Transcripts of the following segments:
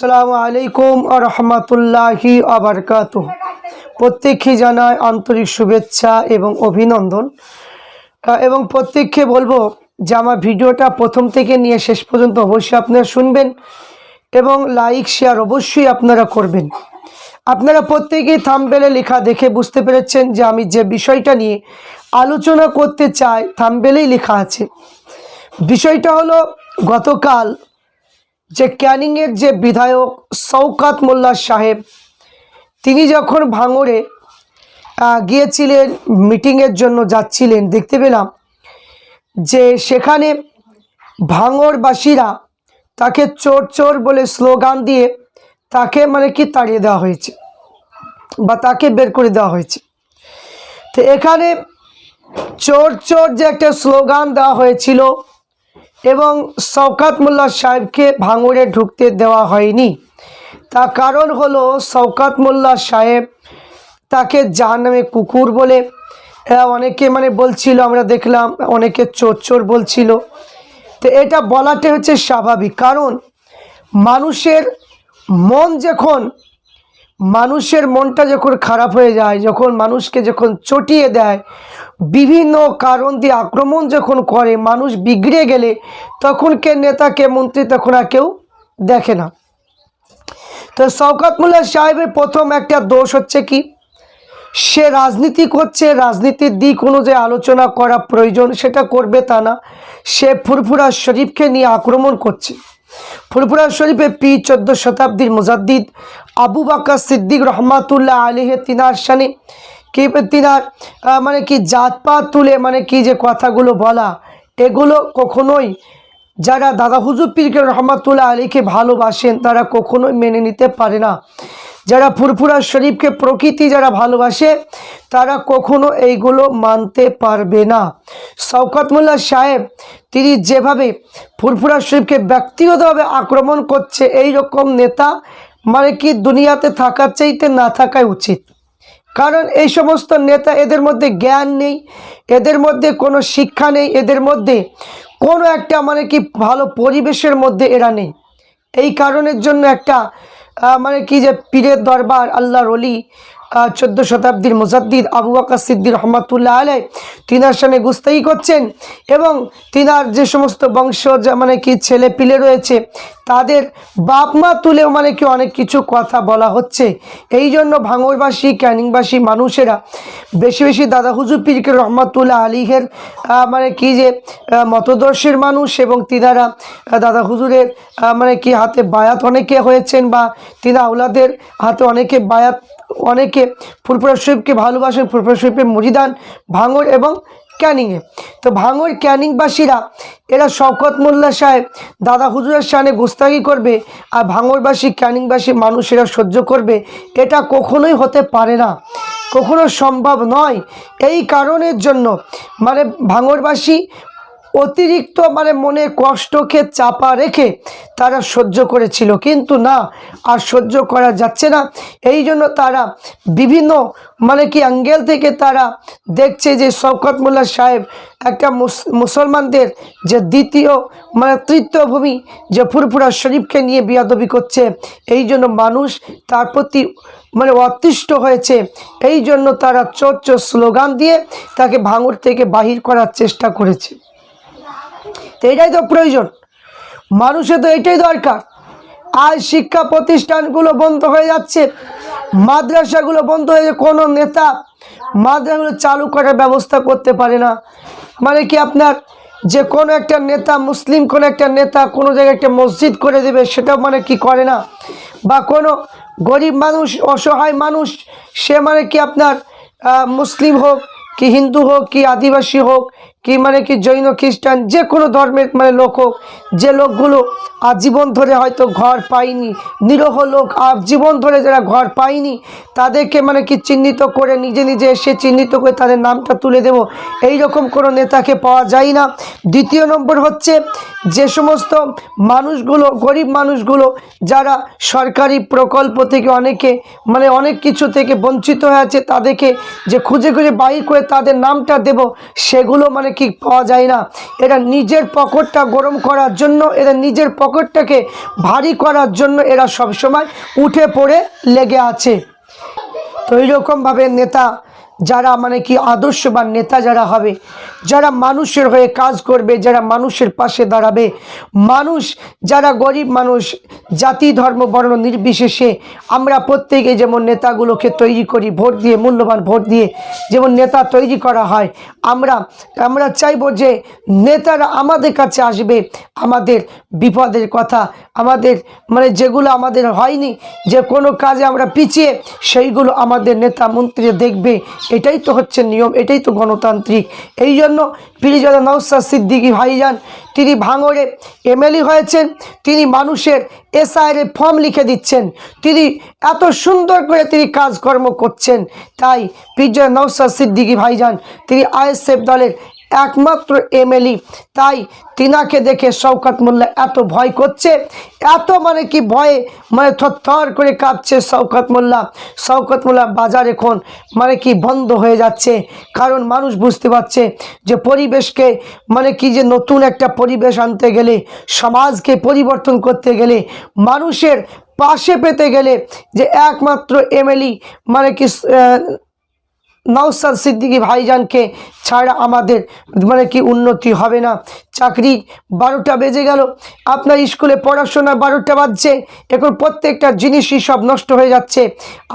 আসসালামু আলাইকুম রহমতুল্লাহি আবরকাত প্রত্যেককে জানায় আন্তরিক শুভেচ্ছা এবং অভিনন্দন। এবং প্রত্যেককে বলব যে আমার ভিডিওটা প্রথম থেকে নিয়ে শেষ পর্যন্ত অবশ্যই আপনারা শুনবেন এবং লাইক, শেয়ার অবশ্যই আপনারা করবেন। আপনারা প্রত্যেকেই থামবেলে লেখা দেখে বুঝতে পেরেছেন যে আমি যে বিষয়টা নিয়ে আলোচনা করতে চাই থামবেলেই লেখা আছে। বিষয়টা হলো গতকাল যে ক্যানিংয়ের যে বিধায়ক শওকাত মোল্লা সাহেব, তিনি যখন ভাঙড়ে গিয়েছিলেন, মিটিংয়ের জন্য যাচ্ছিলেন, দেখতে পেলাম যে সেখানে ভাঙড়বাসীরা তাকে চোর চোর বলে স্লোগান দিয়ে তাকে মানে কি তাড়িয়ে দেওয়া হয়েছে বা তাকে বের করে দেওয়া হয়েছে। তো এখানে চোর চোর যে একটা স্লোগান দেওয়া হয়েছিল এবং শওকাত মোল্লা সাহেবকে ভাঙড়ে ঢুকতে দেওয়া হয়নি। তার কারণ হলো শওকাত মোল্লা সাহেব তাকে যার নামে কুকুর বলে অনেকে মানে বলছিল, আমরা দেখলাম অনেকে চোর চোর বলছিল। তো এটা বলাটা হচ্ছে স্বাভাবিক। কারণ মানুষের মন যখন মানুষের মনটা যখন খারাপ হয়ে যায়, যখন মানুষকে যখন চটিয়ে দেয়, বিভিন্ন কারণ দিয়ে আক্রমণ যখন করে, মানুষ বিগড়ে গেলে, তখন কে নেতা, কে মন্ত্রী তখন আর কেউ দেখে না। তো শওকত মোল্লা সাহেবের প্রথম একটা দোষ হচ্ছে কি? সে রাজনীতি করছে, রাজনীতির দিক অনুযায়ী আলোচনা করা প্রয়োজন, সেটা করবে তা না। সে ফুরফুরা শরীফকে নিয়ে আক্রমণ করছে। ফুরফুরা শরীফে পি চোদ্দ শতাব্দীর মুজাদ্দিদ আবু বাক্কা সিদ্দিক রহমাতুল্লাহ আলিহে তিনার সানি কি তিনার মানে কি জাতপাত তুলে মানে কি যে কথাগুলো বলা, এগুলো কখনোই যারা দাদা হুজুর পীরকে রহমাতুল্লাহ আলীকে ভালোবাসেন, তারা কখনোই মেনে নিতে পারে না। যারা ফুরফুরা শরীফকে প্রকৃতি যারা ভালোবাসে, তারা কখনো এইগুলো মানতে পারবে না। শওকত মোল্লা সাহেব, তিনি যেভাবে ফুরফুরা শরীফকে ব্যক্তিগতভাবে আক্রমণ করছে এই রকম নেতা মানে কি দুনিয়াতে থাকার চাইতে না থাকাই উচিত? কারণ এই সমস্ত নেতা এদের মধ্যে জ্ঞান নেই, এদের মধ্যে কোনো শিক্ষা নেই, এদের মধ্যে কোনো একটা মানে কি ভালো পরিবেশের মধ্যে এরা নেই। এই কারণের জন্য একটা মানে কি যে পীরের দরবার আল্লাহর অলি চোদ্দ শতাব্দীর মুজাদ্দিদ আবু বাকর সিদ্দির রহমতুল্লাহ আলাই তিনার সামনে গুস্তাই করছেন এবং তিনার যে সমস্ত বংশ মানে কি ছেলে পিলে রয়েছে তাদের বাপ মা তুলেও মানে কি অনেক কিছু কথা বলা হচ্ছে। এই জন্য ভাঙরবাসী, ক্যানিংবাসী মানুষেরা বেশি বেশি দাদা হুজুর পীরকে রহমতুল্লাহ আলীহের মানে কি যে মতদর্শের মানুষ এবং তিনারা দাদা হুজুরের মানে কি হাতে বায়াত অনেকে হয়েছেন বা তিনা আউলাদের হাতে অনেকে বায়াত, অনেকে ফুরফুরা শরীফকে ভালোবাসেন ফুরফুরা শরীফের মরিদান ভাঙর এবং ক্যানিংয়ে তো ভাঙর ক্যানিংবাসীরা, এরা শওকত মোল্লা সাহেব, দাদা হুজুরের সামনে গুস্তাগি করবে আর ভাঙরবাসী, ক্যানিংবাসী মানুষেরা সহ্য করবে, এটা কখনোই হতে পারে না। কখনো সম্ভব নয়। এই কারণের জন্য মানে ভাঙরবাসী অতিরিক্ত মানে মনে কষ্টকে চাপা রেখে তারা সহ্য করেছিল। কিন্তু না, আর সহ্য করা যাচ্ছে না। এই জন্য তারা বিভিন্ন মানে কি অ্যাঙ্গেল থেকে তারা দেখছে যে শওকত মোল্লা সাহেব একটা মুস- মুসলমানদের যে দ্বিতীয় মানে তৃতীয় ভূমি যে ফুরফুরা শরীফকে নিয়ে বিয়াদবি করছে, এই জন্য মানুষ তার প্রতি মানে অতিষ্ঠ হয়েছে। এই জন্য তারা চোর চোর স্লোগান দিয়ে তাকে ভাঙর থেকে বাহির করার চেষ্টা করেছে। তো এটাই তো প্রয়োজন। মানুষের তো এটাই দরকার। আজ শিক্ষা প্রতিষ্ঠানগুলো বন্ধ হয়ে যাচ্ছে, মাদ্রাসাগুলো বন্ধ হয়ে যাচ্ছে, কোনো নেতা মাদ্রাসাগুলো চালু করার ব্যবস্থা করতে পারে না। মানে কি আপনার যে কোনো একটা নেতা মুসলিম, কোনো একটা নেতা কোনো জায়গায় একটা মসজিদ করে দেবে সেটাও মানে কি করে না? বা কোনো গরিব মানুষ, অসহায় মানুষ, সে মানে কি আপনার মুসলিম হোক, কি হিন্দু হোক, কি আদিবাসী হোক কি মানে কি জৈন, খ্রিস্টান, যে কোনো ধর্মের মানে লোক হোক, যে লোকগুলো আজীবন ধরে হয়তো ঘর পায়নি, নিরহ লোক আজীবন ধরে যারা ঘর পায়নি, তাদেরকে মানে কি চিহ্নিত করে নিজে নিজে এসে চিহ্নিত করে তাদের নামটা তুলে দেব। এই রকম কোনো নেতাকে পাওয়া যায় না। দ্বিতীয় নম্বর হচ্ছে যে সমস্ত মানুষগুলো, গরিব মানুষগুলো, যারা সরকারি প্রকল্প থেকে অনেকে মানে অনেক কিছু থেকে বঞ্চিত হয়ে আছে, তাদেরকে যে খুঁজে খুঁজে বাইর করে তাদের নামটা দেব, সেগুলো মানে মানে কি পাওয়া যায় না? এরা নিজের পকেটটা গরম করার জন্য, এরা নিজের পকেটটাকে ভারী করার জন্য এরা সবসময় উঠে পড়ে লেগে আছে। তো এইরকমভাবে নেতা যারা মানে কি আদর্শবান নেতা যারা হবে যারা মানুষের হয়ে কাজ করবে, যারা মানুষের পাশে দাঁড়াবে, মানুষ, যারা গরিব মানুষ, জাতি, ধর্ম, বর্ণ নির্বিশেষে আমরা প্রত্যেকে যেমন নেতাগুলোকে তৈরি করি, ভোট দিয়ে, মূল্যবান ভোট দিয়ে যেমন নেতা তৈরি করা হয়, আমরা আমরা চাইব যে নেতারা আমাদের কাছে আসবে, আমাদের বিপদের কথা, আমাদের মানে যেগুলো আমাদের হয়নি, যে কোনো কাজে আমরা পিছিয়ে, সেইগুলো আমাদের নেতা মন্ত্রী দেখবে, এটাই তো হচ্ছে নিয়ম, এটাই তো গণতান্ত্রিক, এই জন্য পিরিজাদা নৌসাদ সিদ্দিকী ভাইজান, তিনি ভাঙড়ে এমএলই হয়েছেন, তিনি মানুষের এসআইয়ের ফর্ম লিখে দিচ্ছেন, তিনি এত সুন্দর করে তিনি কাজকর্ম করছেন, তাই পিরিজাদা নৌসাদ সিদ্দিকী ভাইজান, তিনি আইএসএফ দলের একমাত্র এমএলই তাই তিনাকে দেখে শওকত মোল্লা এত ভয় করছে। এত মানে কি ভয়ে মানে থর করে কাঁপছে শওকত মোল্লা। শওকত মোল্লা বাজার এখন মানে কি বন্ধ হয়ে যাচ্ছে। কারণ মানুষ বুঝতে পারছে যে পরিবেশকে মানে কি যে নতুন একটা পরিবেশ আনতে গেলে, সমাজকে পরিবর্তন করতে গেলে, মানুষের পাশে পেতে গেলে যে একমাত্র এমএলই মানে কি নওসাদ সিদ্দিকী ভাইজানকে ছাড়া আমাদের মানে কি উন্নতি হবে না। চাকরি বারোটা বেজে গেল। আপনার স্কুলে পড়াশোনা বারোটা বাজছে। এখন প্রত্যেকটা জিনিসই সব নষ্ট হয়ে যাচ্ছে।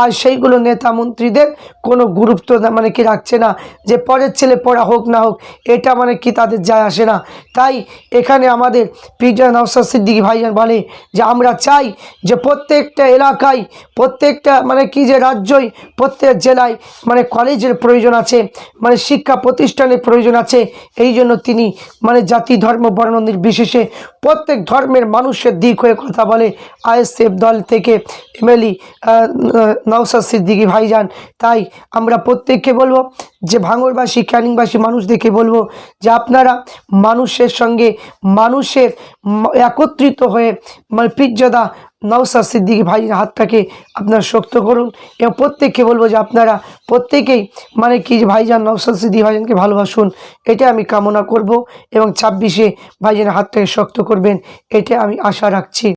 আর সেইগুলো নেতা মন্ত্রীদের কোনো গুরুত্ব মানে কি রাখছে না যে পরের ছেলে পড়া হোক না হোক, এটা মানে কি তাদের যায় আসে না। তাই এখানে আমাদের পিজা নওসাদ সিদ্দিকী ভাইজান বলে যে, আমরা চাই যে প্রত্যেকটা এলাকায়, প্রত্যেকটা মানে কি যে রাজ্যই, প্রত্যেক জেলায় মানে কলেজের প্রয়োজন আছে মানে শিক্ষা প্রতিষ্ঠানের প্রয়োজন আছে, এই জন্য তিনি মানে জাতি, ধর্ম, বর্ণ নির্বিশেষে প্রত্যেক ধর্মের মানুষের দিক হয়ে কথা বলে। আইএসএফ দল থেকে এমএলই নওসাদ সিদ্দিকী ভাইজান। তাই আমরা প্রত্যেককে বলব যে ভাঙরবাসী, ক্যানিংবাসী মানুষদেরকে বলব যে আপনারা মানুষের সঙ্গে মানুষের একত্রিত হয়ে মানে পিজ্জাদা নওসাদ সিদ্দিকী ভাইয়ের হাতটাকে আপনারা শক্ত করুন এবং প্রত্যেককে বলব যে আপনারা প্রত্যেকেই মানে কি ভাইজান নওসার সিদ্দিকী ভাইজানকে ভালোবাসুন, এটা আমি কামনা করব এবং ছাব্বিশে ভাইজানের হাতটাকে শক্ত করবেন, এটা আমি আশা রাখছি।